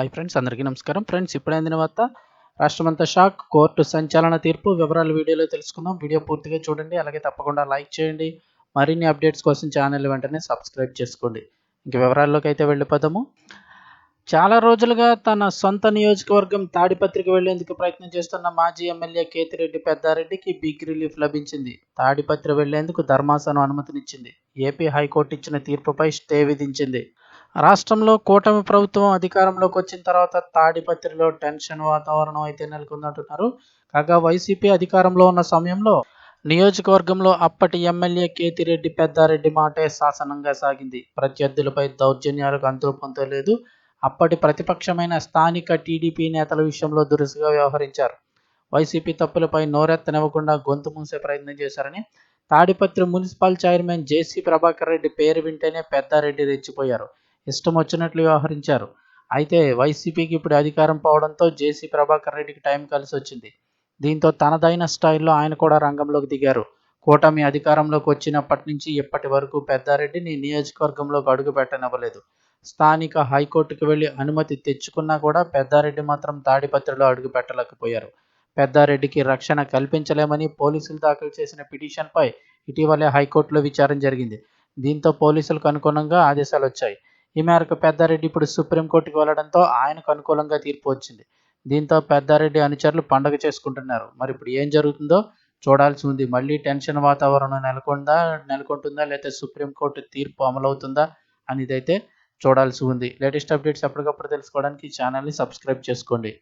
Hi friends అందరికీ నమస్కారం. Friends ఇప్పుడైందిన వార్త రాష్ట్రమంతా షాక్ కోర్టు సంచలన తీర్పు వివరాలు వీడియోలో తెలుసుకుందాం. వీడియో పూర్తిగా చూడండి అలాగే తప్పకుండా లైక్ చేయండి. మరిన్ని అప్డేట్స్ కోసం ఛానల్ వెంటనే సబ్స్క్రైబ్ చేసుకోండి. ఇంక వివరాల్లోకి అయితే వెళ్ళిపోదాము. చాలా రోజులుగా తన సొంత నియోజకవర్గం తాడిపత్రికి వెళ్ళేందుకు ప్రయత్నం చేస్తున్న మాజీ ఎమ్మెల్యే కేతిరెడ్డి పెద్దారెడ్డికి బిగ్ రిలీఫ్ లభించింది. తాడిపత్రి వెళ్ళేందుకు ధర్మాసనం అనుమతినిచ్చింది. ఏపీ హైకోర్టు ఇచ్చిన తీర్పుపై స్టే విధించింది. రాష్ట్రంలో కూటమి ప్రభుత్వం అధికారంలోకి వచ్చిన తర్వాత తాడిపత్రిలో టెన్షన్ వాతావరణం అయితే నెలకొందంటున్నారు కాగా వైసీపీ అధికారంలో ఉన్న సమయంలో నియోజకవర్గంలో అప్పటి ఎమ్మెల్యే కేతిరెడ్డి పెద్దారెడ్డి మాటే శాసనంగా సాగింది. ప్రత్యర్థులపై దౌర్జన్యాలకు అంతు లేదు. అప్పటి ప్రతిపక్షమైన స్థానిక టీడీపీ నేతల విషయంలో దురుసుగా వ్యవహరించారు. వైసీపీ తప్పులపై నోరెత్తనివ్వకుండా గొంతు మూసే ప్రయత్నం చేశారని Tadipatri municipal chairman JC Prabhakar Reddy పేరు వింటేనే పెద్దారెడ్డి రెచ్చిపోయారు. ఇష్టం వచ్చినట్లు వ్యవహరించారు. అయితే వైసీపీకి ఇప్పుడు అధికారం పోవడంతో జేసీ ప్రభాకర్ రెడ్డికి టైం కలిసి వచ్చింది. దీంతో తనదైన స్టైల్లో ఆయన కూడా రంగంలోకి దిగారు. కూటమి అధికారంలోకి వచ్చినప్పటి నుంచి ఇప్పటి వరకు పెద్దారెడ్డిని నియోజకవర్గంలోకి అడుగు పెట్టనివ్వలేదు. స్థానిక హైకోర్టుకు వెళ్ళి అనుమతి తెచ్చుకున్నా కూడా పెద్దారెడ్డి మాత్రం తాడిపత్రిలో అడుగు పెట్టలేకపోయారు. పెద్దారెడ్డికి రక్షణ కల్పించలేమని పోలీసులు దాఖలు చేసిన పిటిషన్పై ఇటీవలే హైకోర్టులో విచారణ జరిగింది. దీంతో పోలీసులకు అనుగుణంగా ఆదేశాలు వచ్చాయి ఈ మేరకు పెద్దారెడ్డి ఇప్పుడు సుప్రీంకోర్టుకు వెళ్ళడంతో ఆయనకు అనుకూలంగా తీర్పు వచ్చింది. దీంతో పెద్దారెడ్డి అనుచరులు పండగ చేసుకుంటున్నారు. మరి ఇప్పుడు ఏం జరుగుతుందో చూడాల్సి ఉంది. మళ్ళీ టెన్షన్ వాతావరణం నెలకొందా నెలకొంటుందా లేకపోతే సుప్రీంకోర్టు తీర్పు అమలవుతుందా అనేది అయితే చూడాల్సి ఉంది. లేటెస్ట్ అప్డేట్స్ ఎప్పటికప్పుడు తెలుసుకోవడానికి ఛానల్ని సబ్స్క్రైబ్ చేసుకోండి.